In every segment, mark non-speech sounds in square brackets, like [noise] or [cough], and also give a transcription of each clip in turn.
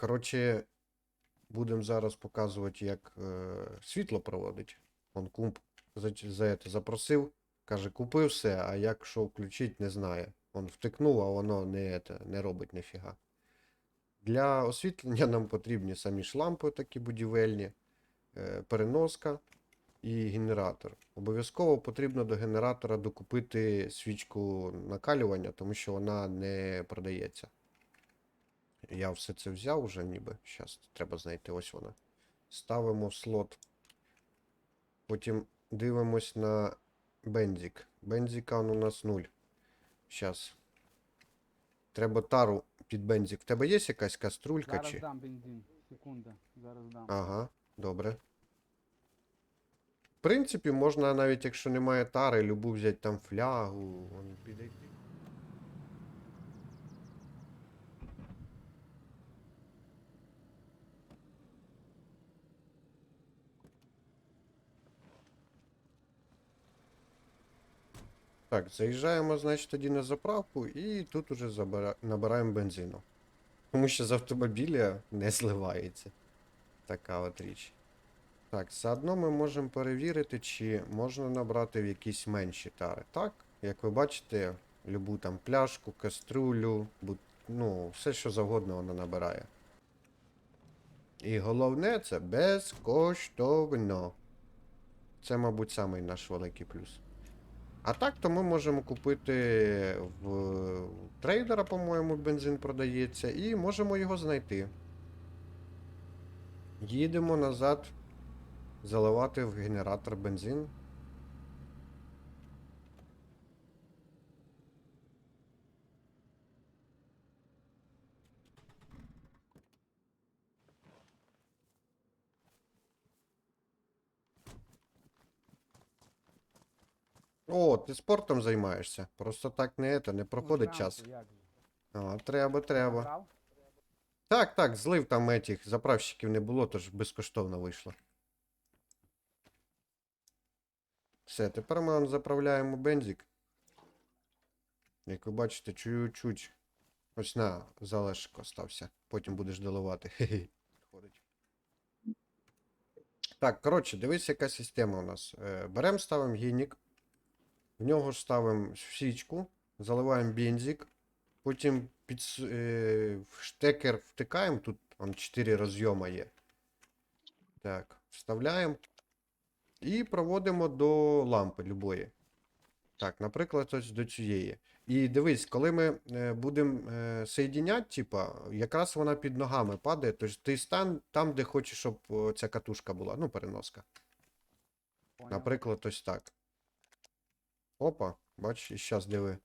коротше, будемо зараз показувати, як е, світло проводить. Он кумп за, за це запросив, каже, купив все, а як що включить, не знає. Он втикнув, а воно не, це, не робить ніфіга. Для освітлення нам потрібні самі ж лампи такі будівельні, е, переноска і генератор. Обов'язково потрібно до генератора докупити свічку накалювання, тому що вона не продається. Я все це взяв вже ніби. Зараз треба знайти ось вона. Ставимо в слот. Потім дивимось на бензик. Бензика у нас 0. Зараз. Треба тару під бензик. В тебе є якась каструлька Зараз чи? дам бензин. Секунда. Зараз дам. Ага, добре. В принципі, можна навіть якщо немає тари, любу взяти там флягу, вон підійти. Так, заїжджаємо, значить, тоді на заправку і тут уже забира... набираємо бензину. Тому що з автомобіля не зливається. Така от річ. Так, заодно ми можемо перевірити, чи можна набрати в якісь менші тари. Так, як ви бачите, любу там пляшку, каструлю, бут... ну, все що завгодно вона набирає. І головне це безкоштовно. Це, мабуть, самий наш великий плюс. А так, то ми можемо купити в трейдера, по-моєму, бензин продається, і можемо його знайти. Їдемо назад заливати в генератор бензин. О, ти спортом займаєшся. Просто так не это, не проходить Ну, час. зранку. А, треба, треба. Так, так, злив там этих заправщиків не було, тож безкоштовно вийшло. Все, тепер ми он заправляємо бензик. Як ви бачите, чуть-чуть. Ось на залишок остався. Потім будеш доливати. [laughs] Так, коротше, дивись, яка система у нас. Е, беремо, ставимо гінік. В нього ж ставимо свічку, заливаємо бензик. Потім під, е, в штекер втикаємо, тут он 4 розйома є. Так, вставляємо. І проводимо до лампи любої. Так, наприклад, ось до цієї. І дивись, коли ми е, будемо е, соєдиняти, типа, якраз вона під ногами падає, тож ти стань там, де хочеш, щоб ця катушка була. Ну, переноска. Наприклад, ось так. Опа, бач, і зараз диви.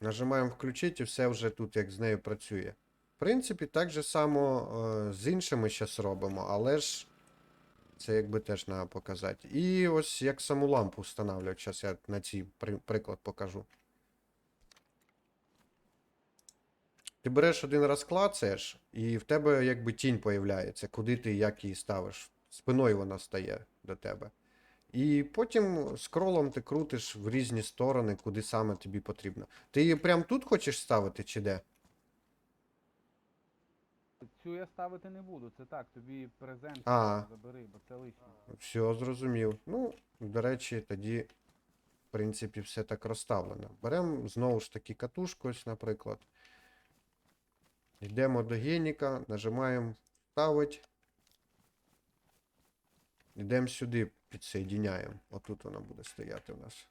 Нажимаємо включити і все вже тут як з нею працює. В принципі, так же само е, з іншими зараз робимо, але ж це якби теж треба показати. І ось як саму лампу встановлюють. Зараз я на цій при- приклад покажу. Ти береш один раз клацаєш, і в тебе якби тінь появляється, куди ти як її ставиш. Спиною вона стає до тебе. І потім скролом ти крутиш в різні сторони, куди саме тобі потрібно. Ти її прям тут хочеш ставити чи де? Цю я ставити не буду. Це так, тобі презент А. забери, бо це лишнє. Все, зрозумів. Ну, до речі, тоді, в принципі, все так розставлено. Беремо знову ж таки катушку, ось, наприклад. Йдемо до геніка, нажимаємо ставить. Йдемо сюди, підсоєдиняємо. Отут вона буде стояти у нас.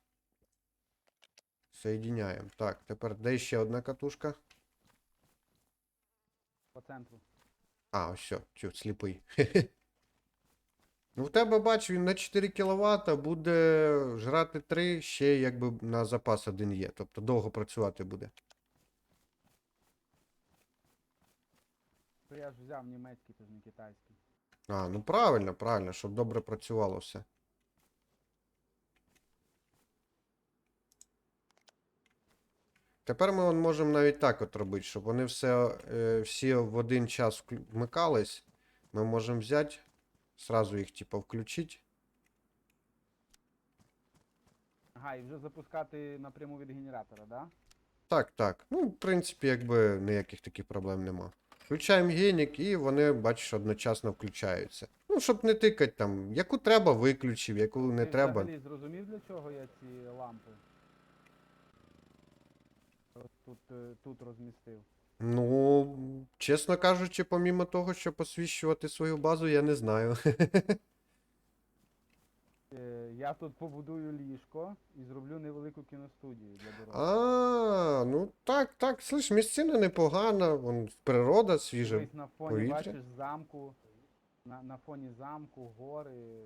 Соєдиняємо. Так, тепер де ще одна катушка? По центру. А, ось все, сліпий. [laughs] Ну, в тебе, бач, він на 4 кВт буде жрати 3, ще якби на запас один є. Тобто довго працювати буде. То я ж взяв німецький, то ж не китайський. А, ну правильно, правильно, щоб добре працювало все. Тепер ми он можемо навіть так от робити, щоб вони все, е, всі в один час вмикались. Ми можемо взяти, сразу їх типу включити. Ага, і вже запускати напряму від генератора, да? Так, так. Ну, в принципі, якби ніяких таких проблем нема. Включаємо генік і вони, бачиш, одночасно включаються. Ну, щоб не тикати там, яку треба, виключив, яку не Ти треба. взагалі зрозумів, для чого я ці лампи? Ось Тут, е, тут розмістив. Ну, чесно кажучи, помімо того, щоб освіщувати свою базу, я не знаю. [laughs] Е, Я тут побудую ліжко і зроблю невелику кіностудію для дороги. А, ну так, так, слиш, місцина непогана, вон природа свіжа. Дивись, на фоні, повітря. бачиш, замку, на, на фоні замку, гори,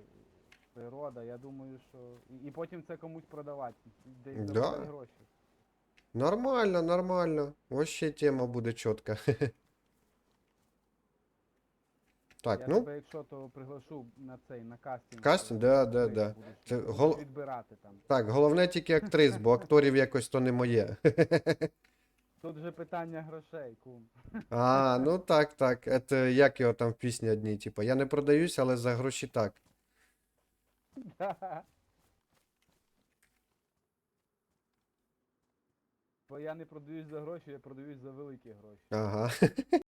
природа, я думаю, що. І, і потім це комусь продавати. Десь Да. гроші. Нормально, нормально. Ось ще тема буде чітка. [laughs] Так, я ну, тебе, якщо то приглашу на цей, на кастинг. Кастинг? е, Да, ти да, да. будеш- Це будеш гол- відбирати там. так, головне тільки актрис, бо акторів якось то не моє. [laughs] Тут вже питання грошей, кум. А, ну так, так. Це як його там в пісні одній, типу, я не продаюсь, але за гроші так. [laughs] Бо я не продаюсь за гроші, я продаюсь за великі гроші. Ага. [laughs]